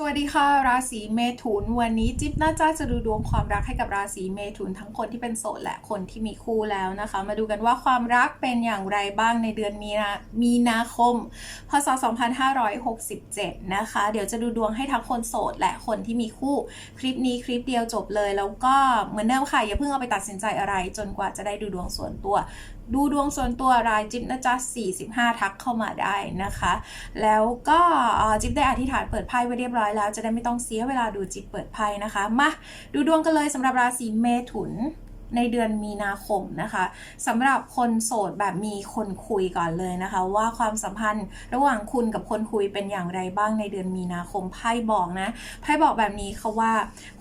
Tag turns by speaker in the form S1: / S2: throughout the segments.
S1: สวัสดีค่ะ ราศีเมถุนวันนี้จิ๊บน่าจะจะดูดวงความรักให้กับราศีเมถุนทั้งคนที่เป็นโสดและคนที่มีคู่แล้วนะคะ มาดูกันว่าความรักเป็นอย่างไรบ้างในเดือนมีนามีนาคม พศ 2567 นะคะ เดี๋ยวจะดูดวงให้ทั้งคนโสดและคนที่มีคู่ คลิปนี้คลิปเดียวจบเลย แล้วก็เหมือนเดิมค่ะอย่าเพิ่งเอาไปตัดสินใจอะไร จนกว่าจะได้ดูดวงส่วนตัว ดูดวงส่วนตัวรายจิ๊บนะจ๊ะ45 ทักเข้ามาได้นะคะ แล้วก็จิ๊บได้อธิษฐานเปิดไพ่ไว้เรียบร้อยแล้ว จะได้ไม่ต้องเสียเวลาดูจิ๊บเปิดไพ่นะคะ มาดูดวงกันเลยสำหรับราศีเมถุน ในเดือนมีนาคมนะคะสำหรับคนโสดแบบมีคนคุยก่อนเลยนะคะ ว่าความสัมพันธ์ระหว่างคุณกับคนคุยเป็นอย่างไรบ้างในเดือนมีนาคมไพ่บอกนะไพ่บอกแบบนี้ค่ะว่า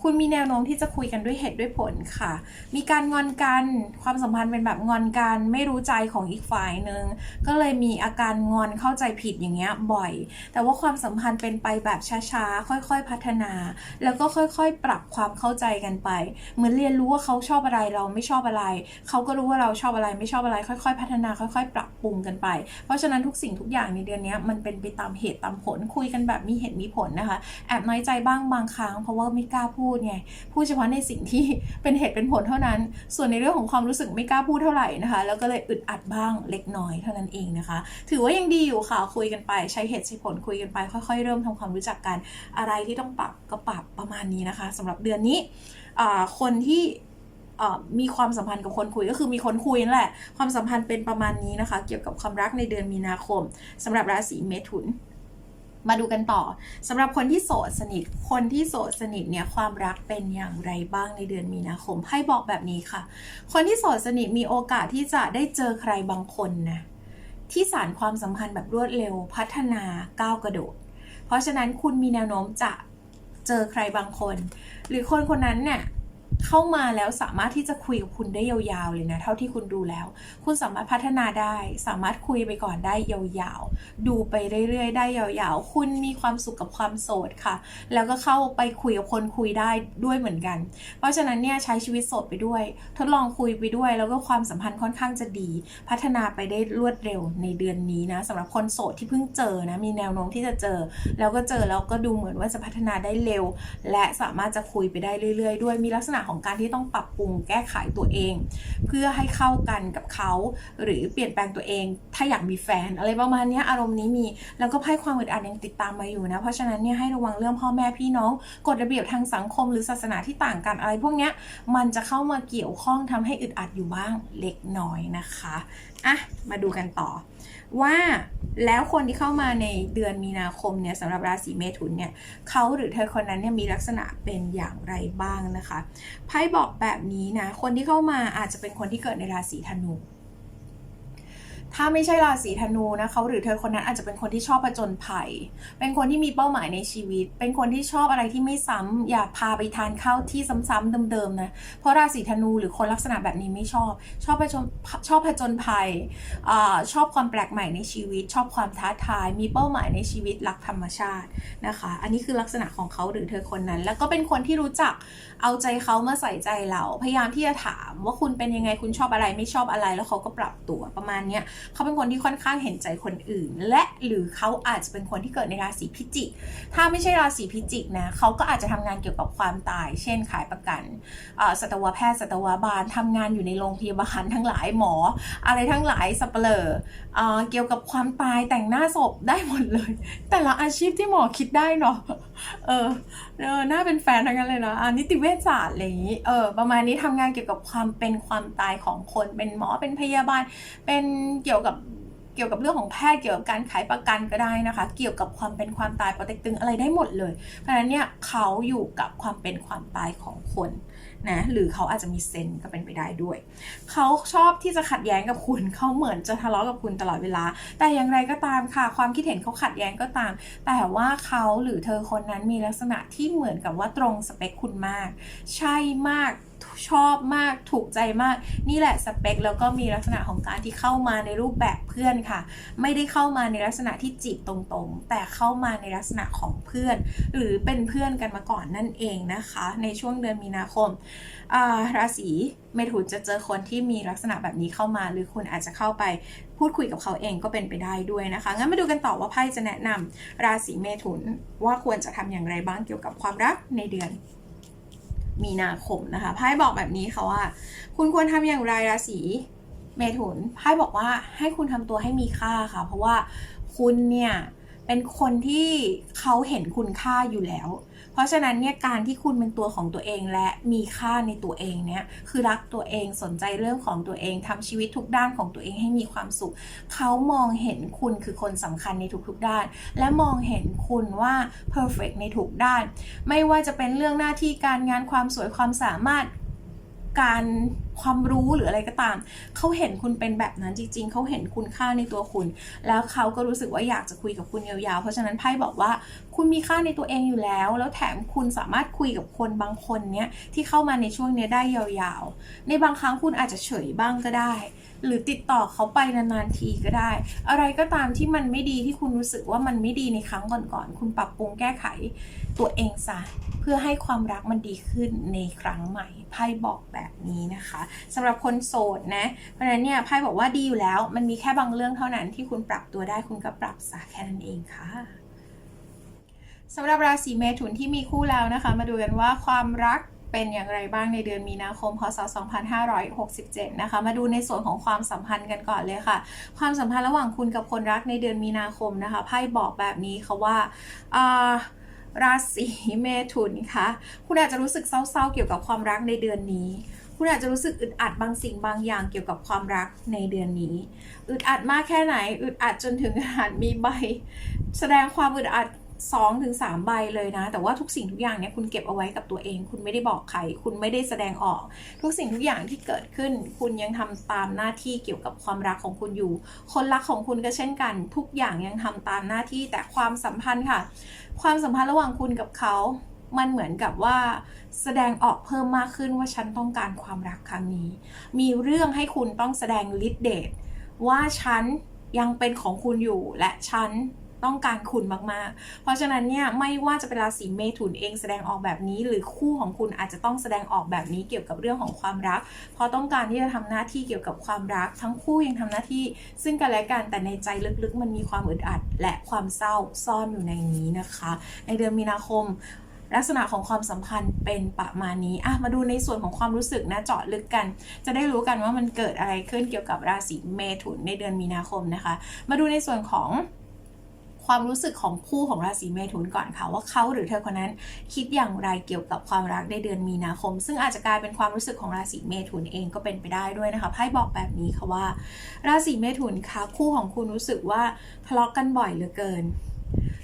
S1: คุณมีแนวโน้มที่จะคุยกันด้วยเหตุด้วยผลค่ะ มีการงอนกันความสัมพันธ์เป็นแบบงอนกันไม่รู้ใจของอีกฝ่ายหนึ่งก็เลยมีอาการงอนเข้าใจผิดอย่างเงี้ยบ่อย แต่ว่าความสัมพันธ์เป็นไปแบบช้าๆ ค่อยๆพัฒนา แล้วก็ค่อยๆ ปรับความเข้าใจกันไป เหมือนเรียนรู้ว่าเขาชอบอะไรเราไม่ชอบอะไร เขาก็รู้ว่าเราชอบอะไรไม่ชอบอะไร ค่อยๆ พัฒนาค่อย ๆ ปรับปรุงกันไป เพราะฉะนั้นทุกสิ่งทุกอย่างในเดือนนี้มันเป็นไปตามเหตุตามผลคุยกันแบบมีเหตุมีผลนะคะแอบน้อยใจบ้างบางครั้งเพราะว่าไม่กล้าพูดไงพูดเฉพาะในสิ่งที่เป็นเหตุเป็นผลเท่านั้น ส่วนในเรื่องของความรู้สึกไม่กล้าพูดเท่าไหร่นะคะ แล้วก็เลยอึดอัดบ้างเล็กน้อยเท่านั้นเองนะคะ ถือว่ายังดีอยู่ค่ะคุยกันไป ใช้เหตุใช้ผลคุยกันไป ค่อย ๆ เริ่มทำความรู้จักกันอะไรที่ต้องปรับก็ปรับประมาณนี้นะคะสำหรับเดือนนี้คนที่ มีความสัมพันธ์กับคนคุยก็คือมีคนคุยนั่นแหละ ความสัมพันธ์เป็นประมาณนี้นะคะ เกี่ยวกับความรักในเดือนมีนาคมสำหรับราศีเมถุน มาดูกันต่อสำหรับคนที่โสดสนิท คนที่โสดสนิทเนี่ยความรักเป็นอย่างไรบ้างในเดือนมีนาคมไพ่บอกแบบนี้ค่ะ คนที่โสดสนิทมีโอกาสที่จะได้เจอใครบางคนนะที่สารความสัมพันธ์แบบรวดเร็วพัฒนาก้าวกระโดด เพราะฉะนั้นคุณมีแนวโน้มจะเจอใครบางคน หรือคนคนนั้นเนี่ย เข้ามาแล้วสามารถที่จะคุยกับคุณได้ยาวๆเลยนะเท่าที่คุณดูแล้ว คุณสามารถพัฒนาได้ สามารถคุยไปก่อนได้ยาวๆ ดูไปเรื่อยๆ ได้ยาวๆ คุณมีความสุขกับความโสดค่ะ แล้วก็เข้าไปคุยกับคนคุยได้ด้วยเหมือนกัน เพราะฉะนั้นเนี่ยใช้ชีวิตโสดไปด้วย ทดลองคุยไปด้วย แล้วก็ความสัมพันธ์ค่อนข้างจะดี พัฒนาไปได้รวดเร็วในเดือนนี้นะสำหรับคนโสดที่เพิ่งเจอนะมีแนวโน้มที่จะเจอ แล้วก็เจอแล้วก็ดูเหมือนว่าจะพัฒนาได้เร็ว และสามารถจะคุยไปได้เรื่อย ๆ ด้วยมีลักษณะของการที่ต้องปรับปรุงแก้ไขตัวเอง เพื่อให้เข้ากันกับเขา หรือเปลี่ยนแปลงตัวเอง ถ้าอยากมีแฟน อะไรประมาณนี้อารมณ์นี้มี แล้วก็ไพ่ความอึดอัดยังติดตามมาอยู่นะ เพราะฉะนั้นเนี่ยให้ระวังเรื่องพ่อแม่พี่น้องกฎระเบียบทางสังคมหรือศาสนาที่ต่างกันอะไรพวกนี้มันจะเข้ามาเกี่ยวข้องทำให้อึดอัดอยู่บ้างเล็กน้อยนะคะอะมาดูกันต่อ ว่าแล้วคนที่เข้ามาในเดือนมีนาคมเนี่ยสำหรับราศีเมถุนเนี่ยเขาหรือเธอคนนั้นเนี่ยมีลักษณะเป็นอย่างไรบ้างนะคะไพ่บอกแบบนี้นะคนที่เข้ามาอาจจะเป็นคนที่เกิดในราศีธนู ถ้าไม่ใช่ราศีธนูนะเขาหรือเธอคนนั้นอาจจะเป็นคนที่ชอบผจญภัย เป็นคนที่มีเป้าหมายในชีวิต เป็นคนที่ชอบอะไรที่ไม่ซ้ำอย่าพาไปทานข้าวที่ซ้ำๆเดิมๆนะ เพราะราศีธนูหรือคนลักษณะแบบนี้ไม่ชอบ ชอบผจญชอบผจญภัยอชอบความแปลกใหม่ในชีวิต ชอบความท้าทาย มีเป้าหมายในชีวิตรักธรรมชาตินะคะ อันนี้คือลักษณะของเขาหรือเธอคนนั้น แล้วก็เป็นคนที่รู้จักเอาใจเขามาใส่ใจเรา พยายามที่จะถามว่าคุณเป็นยังไง คุณชอบอะไรไม่ชอบอะไร แล้วเขาก็ปรับตัวประมาณเนี้ยเขาเป็นคนที่ค่อนข้างเห็นใจคนอื่น และหรือเขาอาจจะเป็นคนที่เกิดในราศีพิจิก ถ้าไม่ใช่ราศีพิจิกนะเขาก็อาจจะทำงานเกี่ยวกับความตาย เช่นขายประกันอ่อสัตวแพทย์สัตวบาลทำงานอยู่ในโรงพยาบาลทั้งหลายหมอ อะไรทั้งหลายสับเปลอเอ่อเกี่ยวกับความตายแต่งหน้าศพได้หมดเลย แต่ละอาชีพที่หมอคิดได้เนาะเออเออน่าเป็นแฟนทั้งนั้นเลยเนาะอานิติเวชศาสตร์อะไรอย่างนี้เออประมาณนี้ทำงานเกี่ยวกับความเป็นความตายของคนเป็นหมอเป็นพยาบาลเป็นเกี่ยวกับเกี่ยวกับเรื่องของแพทย์เกี่ยวกับการขายประกันก็ได้นะคะ เกี่ยวกับความเป็นความตายปเต็กตึงอะไรได้หมดเลย เพราะฉะนั้นเนี่ยเขาอยู่กับความเป็นความตายของคนนะหรือเขาอาจจะมีเซนก็เป็นไปได้ด้วย เขาชอบที่จะขัดแย้งกับคุณเขาเหมือนจะทะเลาะกับคุณตลอดเวลา แต่อย่างไรก็ตามค่ะ ความคิดเห็นเขาขัดแย้งก็ตาม แต่ว่าเขาหรือเธอคนนั้นมีลักษณะที่เหมือนกับว่าตรงสเปคคุณมาก ใช่มากชอบมากถูกใจมาก นี่แหละสเปค แล้วก็มีลักษณะของการที่เข้ามาในรูปแบบเพื่อนค่ะ ไม่ได้เข้ามาในลักษณะที่จีบตรงๆ แต่เข้ามาในลักษณะของเพื่อน หรือเป็นเพื่อนกันมาก่อนนั่นเองนะคะ ในช่วงเดือนมีนาคมาราศีเมถุนจะเจอคนที่มีลักษณะแบบนี้เข้ามา หรือคุณอาจจะเข้าไปพูดคุยกับเขาเองก็เป็นไปได้ด้วยนะคะงั้นมาดูกันต่อว่าไพ่จะแนะนำราศีเมถุนว่าควรจะทำอย่างไรบ้างเกี่ยวกับความรักในเดือน มีนาคมนะคะไพ่บอกแบบนี้ค่ะว่า คุณควรทำอย่างไรราศีเมถุนไพ่บอกว่าให้คุณทำตัวให้มีค่าค่ะ เพราะว่าคุณเนี่ย เป็นคนที่เขาเห็นคุณค่าอยู่แล้ว เพราะฉะนั้นเนี่ยการที่คุณเป็นตัวของตัวเองและมีค่าในตัวเองเนี่ยคือรักตัวเองสนใจเรื่องของตัวเองทำชีวิตทุกด้านของตัวเองให้มีความสุข เขามองเห็นคุณคือคนสำคัญในทุกๆด้าน และมองเห็นคุณว่า perfect ในทุกด้าน ไม่ว่าจะเป็นเรื่องหน้าที่การงานความสวยความสามารถการ ความรู้หรืออะไรก็ตาม เขาเห็นคุณเป็นแบบนั้นจริง ๆ เขาเห็นคุณค่าในตัวคุณ แล้วเขาก็รู้สึกว่าอยากจะคุยกับคุณยาวๆ เพราะฉะนั้นไพ่บอกว่าคุณมีค่าในตัวเองอยู่แล้ว แล้วแถมคุณสามารถคุยกับคนบางคนเนี้ยที่เข้ามาในช่วงเนี้ยได้ยาวๆ ในบางครั้งคุณอาจจะเฉยบ้างก็ได้ หรือติดต่อเขาไปนานๆทีก็ได้ อะไรก็ตามที่มันไม่ดีที่คุณรู้สึกว่ามันไม่ดีในครั้งก่อนๆ คุณปรับปรุงแก้ไขตัวเองซะเพื่อให้ความรักมันดีขึ้นในครั้งใหม่ไพ่บอกแบบนี้นะคะสำหรับคนโสดนะ เพราะฉะนั้นเนี่ยไพ่บอกว่าดีอยู่แล้ว มันมีแค่บางเรื่องเท่านั้นที่คุณปรับตัวได้คุณก็ปรับซะแค่นั้นเองค่ะสำหรับราศีเมถุนที่มีคู่แล้วนะคะ มาดูกันว่าความรักเป็นอย่างไรบ้างในเดือนมีนาคม พศ 2567 นะคะ มาดูในส่วนของความสัมพันธ์กันก่อนเลยค่ะ ความสัมพันธ์ระหว่างคุณกับคนรักในเดือนมีนาคมนะคะ ไพ่บอกแบบนี้ค่ะว่าอ่าราศีเมถุนคะ คุณอาจจะรู้สึกเศร้าๆเกี่ยวกับความรักในเดือนนี้ คุณอาจจะรู้สึกอึดอัดบางสิ่งบางอย่างเกี่ยวกับความรักในเดือนนี้ อึดอัดมากแค่ไหน อึดอัดจนถึงขนาดมีใบ แสดงความอึดอัด2ถึง3ใบเลยนะ แต่ว่าทุกสิ่งทุกอย่างเนี่ยคุณเก็บเอาไว้กับตัวเอง คุณไม่ได้บอกใคร คุณไม่ได้แสดงออก ทุกสิ่งทุกอย่างที่เกิดขึ้น คุณยังทำตามหน้าที่เกี่ยวกับความรักของคุณอยู่ คนรักของคุณก็เช่นกัน ทุกอย่างยังทำตามหน้าที่แต่ความสัมพันธ์ค่ะ ความสัมพันธ์ระหว่างคุณกับเขา มันเหมือนกับว่าแสดงออกเพิ่มมากขึ้นว่าฉันต้องการความรักครั้งนี้ มีเรื่องให้คุณต้องแสดงฤทธิ์เดชว่าฉันยังเป็นของคุณอยู่และฉันต้องการคุณมากๆ เพราะฉะนั้นเนี่ยไม่ว่าจะเป็นราศีเมถุนเองแสดงออกแบบนี้ หรือคู่ของคุณอาจจะต้องแสดงออกแบบนี้เกี่ยวกับเรื่องของความรัก เพราะต้องการที่จะทำหน้าที่เกี่ยวกับความรัก ทั้งคู่ยังทำหน้าที่ ซึ่งกันและกันแต่ในใจลึกๆ มันมีความอึดอัด และความเศร้าซ่อนอยู่ในนี้นะคะ ในเดือนมีนาคม ลักษณะของความสัมพันธ์เป็นประมาณนี้อะมาดูในส่วนของความรู้สึกนะเจาะลึกกัน จะได้รู้กันว่ามันเกิดอะไรขึ้นเกี่ยวกับราศีเมถุนในเดือนมีนาคมนะคะ มาดูในส่วนของความรู้สึกของคู่ของราศีเมถุนก่อนค่ะว่าเขาหรือเธอคนนั้นคิดอย่างไรเกี่ยวกับความรักในเดือนมีนาคม ซึ่งอาจจะกลายเป็นความรู้สึกของราศีเมถุนเองก็เป็นไปได้ด้วยนะคะไพ่บอกแบบนี้ค่ะว่า ราศีเมถุนคะคู่ของคุณรู้สึกว่าทะเลาะกันบ่อยเหลือเกิน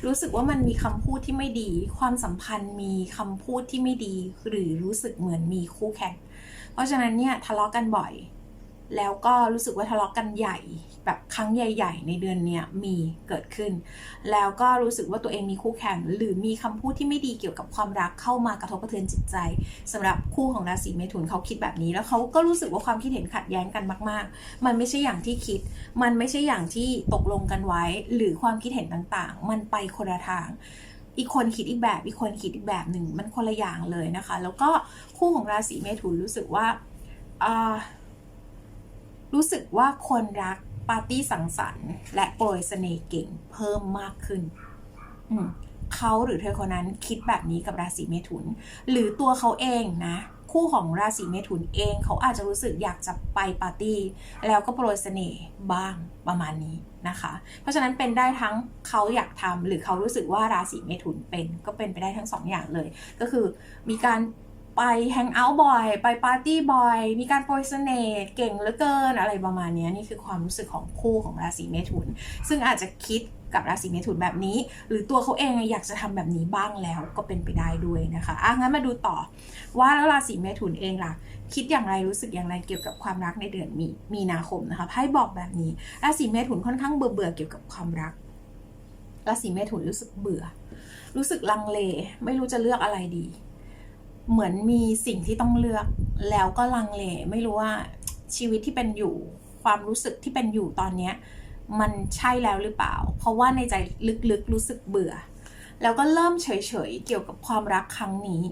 S1: รู้สึกว่ามันมีคำพูดที่ไม่ดี ความสัมพันธ์มีคำพูดที่ไม่ดี หรือรู้สึกเหมือนมีคู่แข่ง เพราะฉะนั้นเนี่ยทะเลาะกันบ่อย แล้วก็รู้สึกว่าทะเลาะกันใหญ่แบบครั้งใหญ่ ๆ ในเดือนเนี้ยมีเกิดขึ้น แล้วก็รู้สึกว่าตัวเองมีคู่แข่ง หรือมีคำพูดที่ไม่ดีเกี่ยวกับความรักเข้ามากระทบกระเทือนจิตใจสำหรับคู่ของราศีเมถุนเขาคิดแบบนี้ แล้วเขาก็รู้สึกว่าความคิดเห็นขัดแย้งกันมาก ๆ มันไม่ใช่อย่างที่คิด มันไม่ใช่อย่างที่ตกลงกันไว้ หรือความคิดเห็นต่างๆ มันไปคนละทางอีกคนคิดอีกแบบอีกคนคิดอีกแบบหนึ่งมันคนละอย่างเลยนะคะ แล้วก็คู่ของราศีเมถุนรู้สึกว่าอ่า รู้สึกว่าคนรักปาร์ตี้สังสรรค์ และโปรยเสน่ห์เก่งเพิ่มมากขึ้น เขาหรือเธอคนนั้นคิดแบบนี้กับราศีเมถุน หรือตัวเขาเองนะ คู่ของราศีเมถุนเองเขาอาจจะรู้สึกอยากจะไปปาร์ตี้ แล้วก็โปรยเสน่ห์บ้างประมาณนี้นะคะ เพราะฉะนั้นเป็นได้ทั้งเขาอยากทำหรือเขารู้สึกว่าราศีเมถุนเป็นก็เป็นไปได้ทั้งสองอย่างเลย ก็คือมีการ ไปแฮงเอาท์บ่อย ไปปาร์ตี้บ่อย มีการโปรยเสน่ห์เก่งเหลือเกินอะไรประมาณนี้นี่คือความรู้สึกของคู่ของราศีเมถุน ซึ่งอาจจะคิดกับราศีเมถุนแบบนี้ หรือตัวเขาเองอยากจะทำแบบนี้บ้างแล้วก็เป็นไปได้ด้วยนะคะอะงั้นมาดูต่อ ว่าแล้วราศีเมถุนเองล่ะ คิดอย่างไรรู้สึกอย่างไรเกี่ยวกับความรักในเดือนมีมีนาคมนะคะไพ่บอกแบบนี้ราศีเมถุนค่อนข้างเบื่อเบื่อเกี่ยวกับความรักราศีเมถุนรู้สึกเบื่อ รู้สึกลังเล ไม่รู้จะเลือกอะไรดี เหมือนมีสิ่งที่ต้องเลือกแล้วก็ลังเลไม่รู้ว่าชีวิตที่เป็นอยู่ความรู้สึกที่เป็นอยู่ตอนเนี้ยมันใช่แล้วหรือเปล่า เพราะว่าในใจลึกๆรู้สึกเบื่อ แล้วก็เริ่มเฉยๆเกี่ยวกับความรักครั้งนี้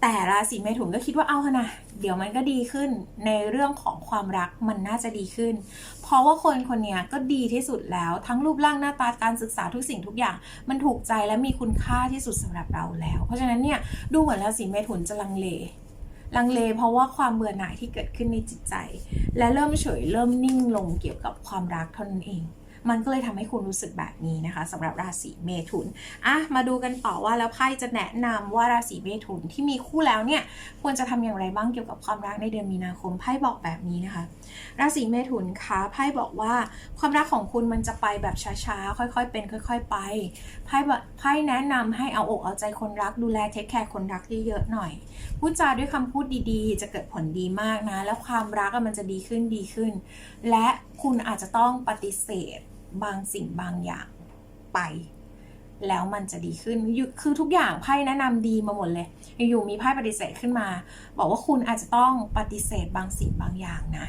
S1: แต่ราศีเมถุนก็คิดว่าเอาเถอะนะเดี๋ยวมันก็ดีขึ้นในเรื่องของความรักมันน่าจะดีขึ้น ราะว่าคนคนนี้ก็ดีที่สุดแล้ว ทั้งรูปร่างหน้าตาการศึกษาทุกสิ่งทุกอย่าง มันถูกใจและมีคุณค่าที่สุดสำหรับเราแล้ว เพราะฉะนั้นเนี่ยดูเหมือนราศีเมถุนจะลังเลลังเลเพราะว่าความเบื่อหน่ายที่เกิดขึ้นในจิตใจ และเริ่มเฉยเริ่มนิ่งลงเกี่ยวกับความรักเท่านั้นเอง มันก็เลยทำให้คุณรู้สึกแบบนี้นะคะสำหรับราศีเมถุนอะมาดูกันต่อว่าแล้วไพ่จะแนะนำว่าราศีเมถุนที่มีคู่แล้วเนี่ยควรจะทำอย่างไรบ้างเกี่ยวกับความรักในเดือนมีนาคมไพ่บอกแบบนี้นะคะ ราศีเมถุนคะไพ่บอกว่าความรักของคุณมันจะไปแบบช้าๆค่อยๆ เป็นค่อย ๆ ไปไพ่บอกไพ่แนะนำให้เอาอกเอาใจคนรักดูแลเทคแคร์คนรักเยอะๆหน่อยพูดจาด้วยคำพูดดีๆ จะเกิดผลดีมากนะ แล้วความรักมันจะดีขึ้นดีขึ้น และคุณอาจจะต้องปฏิเสธ บางสิ่งบางอย่างไป แล้วมันจะดีขึ้น คือทุกอย่างไพ่แนะนำดีมาหมดเลย อยู่มีไพ่ปฏิเสธขึ้นมา บอกว่าคุณอาจจะต้องปฏิเสธบางสิ่งบางอย่างนะ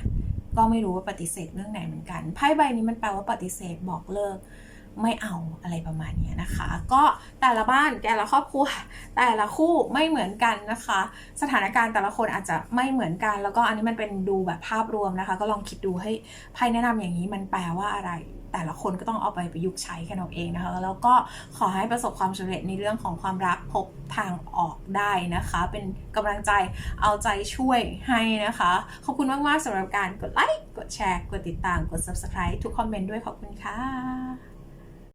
S1: ก็ไม่รู้ว่าปฏิเสธเรื่องไหนเหมือนกัน ไพ่ใบนี้มันแปลว่าปฏิเสธบอกเลิกไม่เอาอะไรประมาณนี้นะคะ ก็แต่ละบ้านแต่ละครอบครัว แต่ละคู่ไม่เหมือนกันนะคะ สถานการณ์แต่ละคนอาจจะไม่เหมือนกัน แล้วก็อันนี้มันเป็นดูแบบภาพรวมนะคะ ก็ลองคิดดูให้ไพ่แนะนำอย่างนี้มันแปลว่าอะไร แต่ละคนก็ต้องเอาไปประยุกต์ใช้กันเอาเองนะคะ แล้วก็ขอให้ประสบความสำเร็จในเรื่องของความรักพบทางออกได้นะคะ เป็นกำลังใจเอาใจช่วยให้นะคะ ขอบคุณมาก ๆสำหรับการกดไลค์ กดแชร์ กดติดตาม กด subscribe ทุกคอมเมนต์ด้วยขอบคุณค่ะ